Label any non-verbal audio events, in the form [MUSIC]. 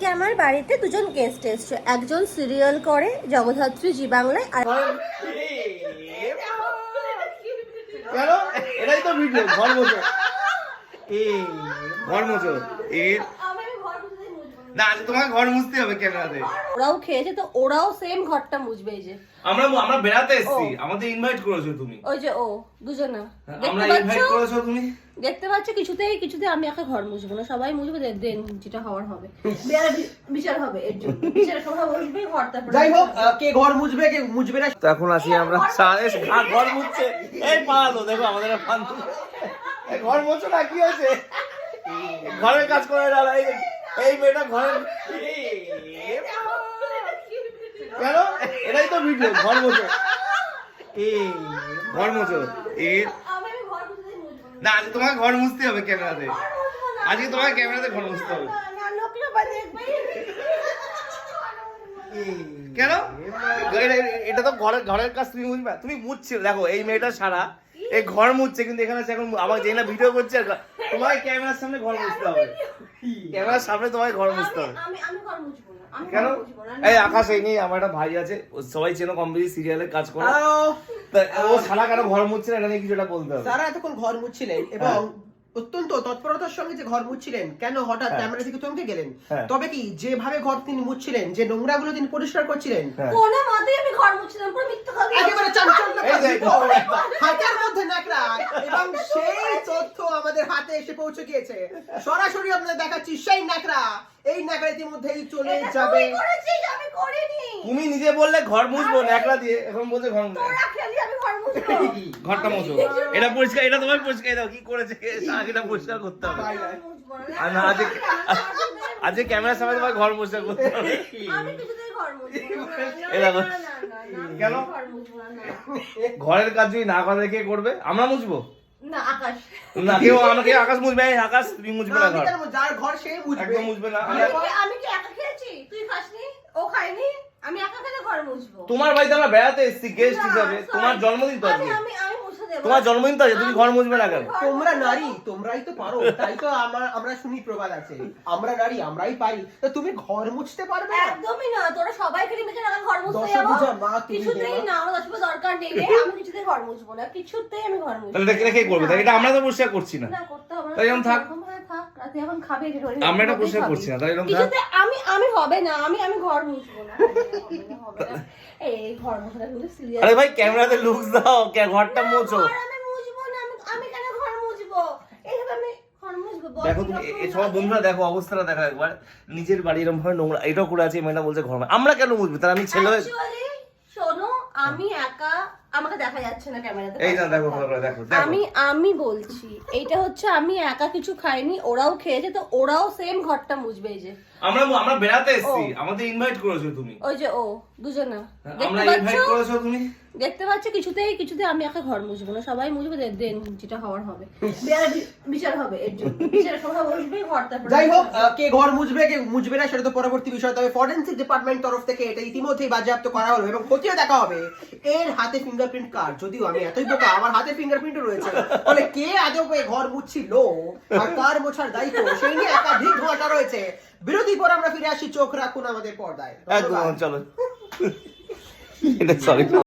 আজকে আমার বাড়িতে দুজন গেস্ট এসছে। একজন সিরিয়াল করে জগদ্ধাত্রী জি বাংলায়, আর এটাই তো ভিডিও ঘর মজো ঘর মজো না আজ তোমাকে ঘর মুছতে হবে ক্যামেরাতে। ওরাও খেয়েছে তো ওরাও সেম ঘরটা মুছবে এই যে। আমরা আমরা বেড়াতে এসেছি আমাদের ইনভাইট করেছ তুমি। ওই যে ও দুজনা। আমরা ইনভাইট করেছ তুমি? দেখতে পাচ্ছ? কিছুতেই কিছুতে আমি একা ঘর মুছবো না সবাই মুছবে দেন যেটা হওয়ার হবে। বিচার হবে এর জন্য। বিচারের সভা বসবে ঘর তারপরে যাই হোক কে ঘর মুছবে কে মুছবে না তো এখন আসি আমরা। সারে ঘর মুছছে। এই পালালো দেখো আমাদের ঘর মুছো না কি হয়েছে? ঘরের কাজ করে না এই এই মেয়েটা ঘরে কেন এটাই তো ভিডিও ঘর বসে এ ঘর মোচো এ আমি ঘর মুছতে মুছবো না। আজকে তোমাকে ঘর মুছতে হবে ক্যামেরাতে আজকে তোমাকে ক্যামেরাতে ঘর মুছতে হবে বা দেখবে। কেন? এটা- তো ঘরের ঘরের কাজ তুমি বুঝবে? তুমি দেখো এই মেয়েটা সারা এই ঘর মুছছে কিন্তু এখানে এখন যেই না ভিডিও করছে আর ঘর- ক্যামেরার সামনে ঘর মুছতে হবে। ক্যামেরার সামনে তোমাকে ঘর মুছতে হবে। কেন। এই আকাশ এই নিয়ে আমার একটা ভাই আছে সবাই চেনো কম বেশি সিরিয়ালে কাজ করে। ও সারা কেন ঘর মুছছে না এটা নিয়ে কিছুটা বলতে হবে। সারা এতক্ষণ ঘর মুছছিলেন এবং অত্যন্ত তৎপরতার সঙ্গে যে ঘর মুছছিলেন কেন হঠাৎ ক্যামেরা থেকে চমকে গেলেন? হ্যাঁ। তবে কি যেভাবে ঘর তিনি মুছছিলেন যে নোংরাগুলো তিনি পরিষ্কার করছিলেন হ্যাঁ। কোনো আমি ঘর মুছছিলাম পুরো মিথ্যা কথা। একেবারে চাঞ্চল্য হাতের মধ্যে ন্যাকড়া। এবং সেই তথ্য আমাদের হাতে এসে পৌঁছে গিয়েছে। সরাসরি আপনাদের দেখাচ্ছি সেই ন্যাকড়া। এই ন্যাকড়া ইতিমধ্যেই চলে যাবে। আমি করিনি। তুমি নিজে বললে ঘর মুছবো ন্যাকড়া দিয়ে। এখন বলছে ঘর মুছবো। তোরা খেলি, আমি ঘর মুছবো। ঘরটা মোছো। এটা পরিষ্কার এটা তোমার পরিষ্কার। দাও কি করেছে এটা পরিষ্কার করতে হবে না। আর না, আজকে আজকে ক্যামেরার সামনে তোমার ঘর পরিষ্কার করতে হবে কেন? ঘরের কাজ যদি না করে কে করবে আমরা মুছবো না, আকাশ। না কেউ আমাকে আকাশ মুছবে আকাশ তুমি মুছবে না, না ঘর যার ঘর সে মুছবে একদম মুছবে না আমি কি- একা খেয়েছি? তুই খাসনি? ও খায়নি? আমি একা খেলে ঘর মুছবো। তোমার বাড়িতে আমরা বেড়াতে এসেছি গেস্ট হিসাবে তোমার জন্মদিন তো আমি-। তোমার জন্মদিন তো আছে তুমি ঘর মুছবে না কেন? তোমরা নারী তোমরাই তো পারো তাই তো আমরা আমরা শুনি প্রবাদ আছে। আমরা নারী আমরাই পারি। তো তুমি ঘর মুছতে পারবে না? একদমই না তোরা সবাই খেলে মেখে না ঘর মুছতে যাব। কিছুতেই না আমার দশ দরকার নেই রে আমি কিছুতেই ঘর মুছবো না কিছুতেই আমি ঘর মুছবো তাহলে দেখে কে করবে? তাই এটা আমরা তো বসে করছি না। না করতে হবে না। তাই যখন থাক। আমরা এটা খাবি। করছি না তাই এরকম আমি আমি হবে না আমি আমি ঘর মুছবো না। হবে না, হবে না। এই এই ঘর মোছাটা কিন্তু সিরিয়াস আরে ভাই ক্যামেরাতে লুকস দাও কে ঘরটা মোছো। দেখো তুমি সব বন্ধুরা দেখো অবস্থাটা দেখো একবার। নিজের বাড়ি এরকম ভাবে নোংরা এটাও করে আছে মেয়েটা বলছে ঘর আমরা কেন বুঝব তাহলে আমি ছেলে শোনো আমি একা আমাকে দেখা যাচ্ছে না ক্যামেরাতে। এই না দেখো ভালো করে দেখো দেখো। আমি আমি বলছি এইটা হচ্ছে আমি একা কিছু খাইনি ওরাও খেয়েছে তো ওরাও সেম ঘরটা এই যে। আমরা আমরা বেড়াতে এসেছি আমাদের ইনভাইট করেছ তুমি। ওই যে ও দুজনা। আমরা ইনভাইট করেছ তুমি? দেখতে পাচ্ছ কিছুতেই কিছুতে আমি একা ঘর মুছবো না সবাই মুছবে দেন যেটা হওয়ার হবে। [LAUGHS] বিচার হবে এর জন্য। [LAUGHS] বিচারের সভা বসবে ঘর তারপরে যাই হোক কে ঘর মুছবে কে মুছবে না সেটা তো পরবর্তী বিষয় তবে ফরেন্সিক ডিপার্টমেন্ট তরফ থেকে এটা ইতিমধ্যেই বাজেয়াপ্ত করা হলো এবং খতিয়ে দেখা হবে এর হাতে ফিঙ্গারপ্রিন্ট কার? যদিও আমি এতই বোকা, আমার হাতে ফিঙ্গারপ্রিন্টও রয়েছে। ফলে কে আদৌ এই ঘর মুছছিল? আর কার মোছার দায়িত্ব? সেই নিয়ে একাধিক ধোঁয়াটা রয়েছে। বিরোধী পর আমরা ফিরে আসি, চোখ রাখুন আমাদের পর্দায়। একদম, চলো। সরি